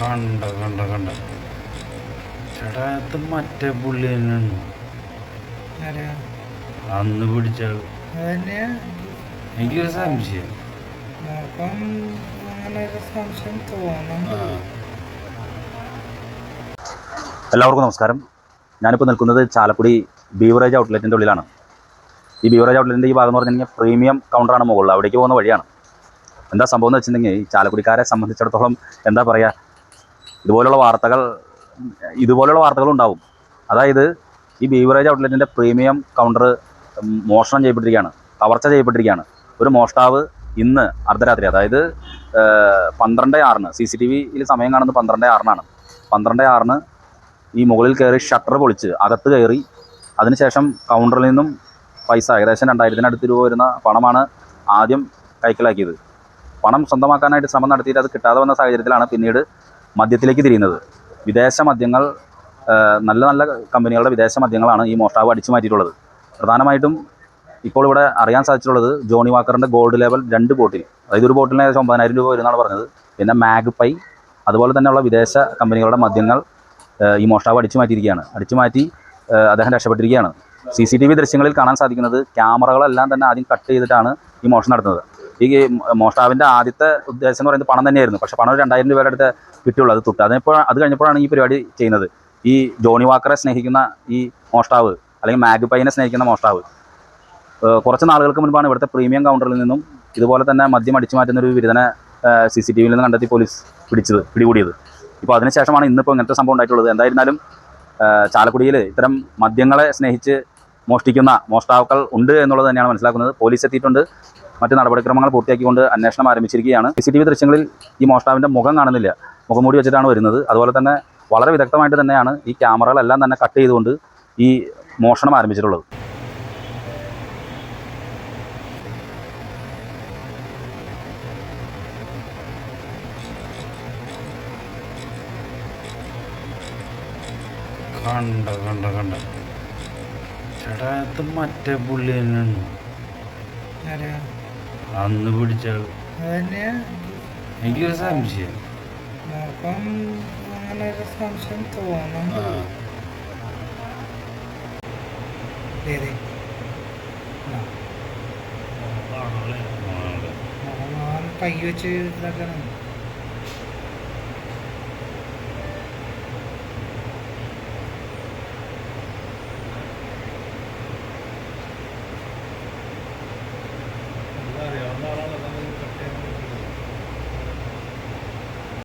കണ്ട കണ്ട കണ്ട. ചേട്ടാ മറ്റേ പുള്ളി തന്നെയാണ്? അന്ന് പിടിച്ച? എനിക്കൊരു സംശയം. എല്ലാവർക്കും നമസ്കാരം. ഞാനിപ്പോൾ നിൽക്കുന്നത് ചാലക്കുടി ബീവറേജ് ഔട്ട്ലെറ്റിന്റെ ഉള്ളിലാണ്. ഈ ബീവറേജ് ഔട്ട്ലെറ്റിന്റെ ഈ ഭാഗം എന്ന് പറഞ്ഞാൽ പ്രീമിയം കൗണ്ടറാണ് മുകളിൽ. അവിടേക്ക് പോകുന്ന വഴിയാണ്. എന്താ സംഭവം എന്ന് വെച്ചിട്ടുണ്ടെങ്കിൽ ഈ ചാലക്കുടിക്കാരെ സംബന്ധിച്ചിടത്തോളം എന്താ പറയുക ഇതുപോലുള്ള വാർത്തകൾ ഇതുപോലുള്ള വാർത്തകൾ ഉണ്ടാവും. അതായത് ഈ ബീവറേജ് ഔട്ട്ലെറ്റിന്റെ പ്രീമിയം കൗണ്ടർ മോഷണം ചെയ്യപ്പെട്ടിരിക്കുകയാണ് കവർച്ച ചെയ്യപ്പെട്ടിരിക്കുകയാണ്. ഒരു മോഷ്ടാവ് ഇന്ന് അർദ്ധരാത്രി അതായത് പന്ത്രണ്ട് ആറിന് സി സി ടി വിയിൽ സമയം കാണുന്നത് പന്ത്രണ്ട് ആറിനാണ്. പന്ത്രണ്ട് ആറിന് ഈ മുകളിൽ കയറി ഷട്ടർ പൊളിച്ച് അകത്ത് കയറി അതിനുശേഷം കൗണ്ടറിൽ നിന്നും പൈസ ഏകദേശം രണ്ടായിരത്തിനടുത്ത് രൂപ വരുന്ന പണമാണ് ആദ്യം കൈക്കലാക്കിയത്. പണം സ്വന്തമാക്കാനായിട്ട് ശ്രമം നടത്തിയിട്ട് അത് കിട്ടാതെ വന്ന സാഹചര്യത്തിലാണ് പിന്നീട് മദ്യത്തിലേക്ക് തിരിയുന്നത്. വിദേശ മദ്യങ്ങൾ നല്ല നല്ല കമ്പനികളുടെ വിദേശ മദ്യങ്ങളാണ് ഈ മോഷ്ടാവ് അടിച്ചു മാറ്റിയിട്ടുള്ളത്. പ്രധാനമായിട്ടും ഇപ്പോൾ ഇവിടെ അറിയാൻ സാധിച്ചിട്ടുള്ളത് ജോണി വാക്കറിന്റെ ഗോൾഡ് ലെവൽ രണ്ട് ബോട്ടിൽ. അതായത് ഒരു ബോട്ടിലിന് ഏകദേശം ഒമ്പതിനായിരം രൂപ വരുന്നതാണ് പറഞ്ഞത്. പിന്നെ മാഗ് പൈ അതുപോലെ തന്നെയുള്ള വിദേശ കമ്പനികളുടെ മദ്യങ്ങൾ ഈ മോഷ്ടാവ് അടിച്ചു മാറ്റിയിരിക്കുകയാണ്. അടിച്ചു മാറ്റി അദ്ദേഹം രക്ഷപ്പെട്ടിരിക്കുകയാണ്. സി സി ടി വി ദൃശ്യങ്ങളിൽ കാണാൻ സാധിക്കുന്നത് ക്യാമറകളെല്ലാം തന്നെ ആദ്യം കട്ട് ചെയ്തിട്ടാണ് ഈ മോഷണം നടത്തുന്നത്. ഈ മോഷ്ടാവിന്റെ ആദ്യത്തെ ഉദ്ദേശം എന്ന് പറയുന്നത് പണം തന്നെയായിരുന്നു. പക്ഷേ പണം രണ്ടായിരം രൂപയുടെ അടുത്ത് കിട്ടിയുള്ളൂ അത് തൊട്ട്. അതിപ്പോൾ അത് കഴിഞ്ഞപ്പോഴാണ് ഈ പരിപാടി ചെയ്യുന്നത്. ഈ ജോണി വാക്കറെ സ്നേഹിക്കുന്ന ഈ മോഷ്ടാവ് അല്ലെങ്കിൽ മാഗ്പൈനെ സ്നേഹിക്കുന്ന മോഷ്ടാവ് കുറച്ച് നാളുകൾക്ക് മുൻപാണ് ഇവിടുത്തെ പ്രീമിയം കൗണ്ടറിൽ നിന്നും ഇതുപോലെ തന്നെ മദ്യം അടിച്ചു മാറ്റുന്ന ഒരു വിരുദ്ധനെ സി സി ടി വിയിൽ നിന്ന് കണ്ടെത്തി പോലീസ് പിടിച്ചത് പിടികൂടിയത്. ഇപ്പോൾ അതിനുശേഷമാണ് ഇന്നിപ്പോൾ ഇങ്ങനത്തെ സംഭവം ഉണ്ടായിട്ടുള്ളത്. എന്തായിരുന്നാലും ചാലക്കുടിയിൽ ഇത്തരം മദ്യങ്ങളെ സ്നേഹിച്ച് മോഷ്ടിക്കുന്ന മോഷ്ടാക്കൾ ഉണ്ട് എന്നുള്ളത് തന്നെയാണ് മനസ്സിലാക്കുന്നത്. പോലീസ് എത്തിയിട്ടുണ്ട്. മറ്റ് നടപടിക്രമങ്ങൾ പൂർത്തിയാക്കിക്കൊണ്ട് അന്വേഷണം ആരംഭിച്ചിരിക്കുകയാണ്. സി സി ടി വി ദൃശ്യങ്ങളിൽ ഈ മോഷ്ടാവിന്റെ മുഖം കാണുന്നില്ല. മുഖം മൂടി വെച്ചിട്ടാണ് വരുന്നത്. അതുപോലെ തന്നെ വളരെ വിദഗ്ധമായിട്ട് തന്നെയാണ് ഈ ക്യാമറകളെല്ലാം തന്നെ കട്ട് ചെയ്തുകൊണ്ട് ഈ മോഷണം ആരംഭിച്ചിട്ടുള്ളത്. കണ്ട കണ്ട കണ്ട. ഇത് മറ്റേ പുള്ളി തന്നെയാണ്? അന്ന് പിടിച്ച? എനിക്കൊരു സംശയം. അങ്ങനെ ഒരു സംശയം തോന്നുന്നുണ്ട് കൈ വെച്ച് ഇതാക്കണം